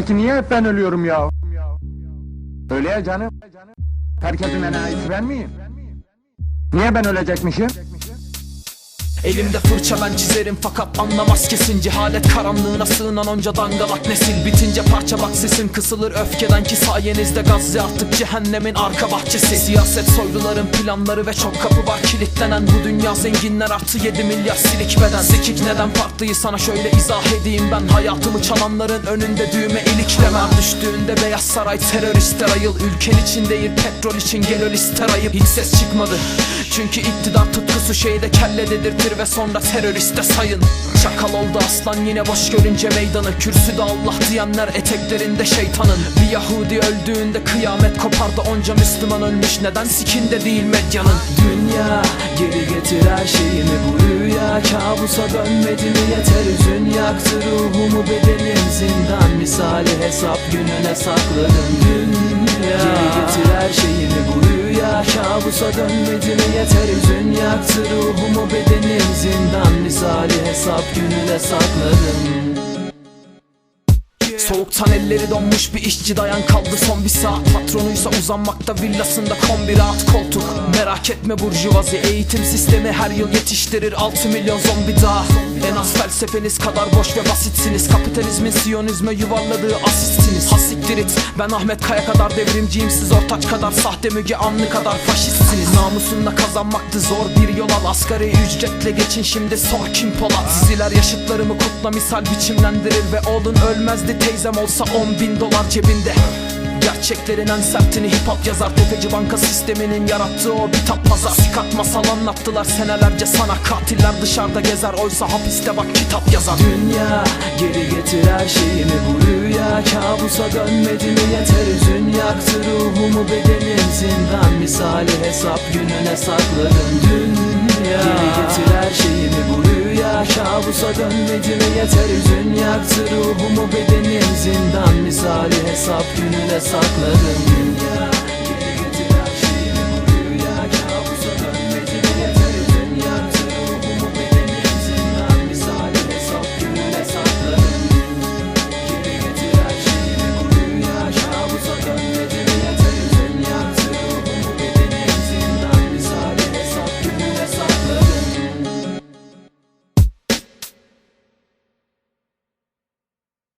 Peki niye hep ben ölüyorum ya? Öyle ya canım. Herkesin enayisi ben miyim? Niye ben ölecekmişim? Elimde fırça ben çizerim fakat anlamaz kesin. Cehalet karanlığına sığınan onca dangalak nesil. Bitince parça bak sesim kısılır öfkeden ki sayenizde Gazze artık cehennemin arka bahçesi. Siyaset soyluların planları ve çok kapı var. Kilitlenen Bu dünya zenginler artı 7 milyar silik beden. Zekik neden farklıyı sana şöyle izah edeyim ben? Hayatımı çalanların önünde düğme iliklemem. Düştüğünde beyaz saray teröristler ayıl. Ülken için değil petrol için gel ister ayıp Hiç ses çıkmadı çünkü iktidar tutkusu şeyde kelle dedirtir ve sonra teröriste sayın. Çakal oldu aslan yine boş görünce meydanı. Kürsüde Allah diyenler eteklerinde şeytanın. Bir Yahudi öldüğünde kıyamet kopardı onca Müslüman ölmüş. Neden sikinde değil medyanın? Dünya geri getir her şeyimi bu rüya Kabusa dönmedi mi yeter? Üzün yaktı ruhumu bedenim. Zindan misali hesap gününe sakladım Dünya geri getir her şeyimi bu rüya Kabusa dönmedi mi yeter üzün yaktı ruhumu bedenim Zindan misali hesap gününe sakladım Soğuktan elleri donmuş bir işçi dayan kaldı son bir saat. Patronuysa uzanmakta villasında kombi rahat koltuk. Merak etme burjuvazi eğitim sistemi her yıl yetiştirir. 6 milyon zombi daha. En az felsefeniz kadar boş ve basitsiniz. Kapitalizmin siyonizme yuvarladığı asistsiniz. Hasiktir it ben Ahmet Kaya kadar devrimciyim Siz ortaç kadar sahte müge anlı kadar faşistsiniz. Namusunla kazanmaktı zor bir yol al. Asgari ücretle geçin şimdi sor kim Polat. Siziler yaşıtlarımı kutla misal biçimlendirir Ve oğlun ölmezdi teyzem olsa 10 bin dolar cebinde. Gerçeklerin en sertini hip hop yazar. Tefeci banka sisteminin yarattığı o bitap pazar Sikat masal anlattılar senelerce sana. Katiller dışarıda gezer. Oysa hapiste bak kitap yazar. Dünya geri getir her şeyimi. Bu rüya Kabusa dönmedi mi? Yeter üzün yaktı ruhumu bedenim Zindan misali hesap gününe sakladım Dünya geri getir her şeyimi. Bu rüya Kabusa dönmedi mi? Yeter üzün yaktı Zindan misali hesap gününe sakladım Dünya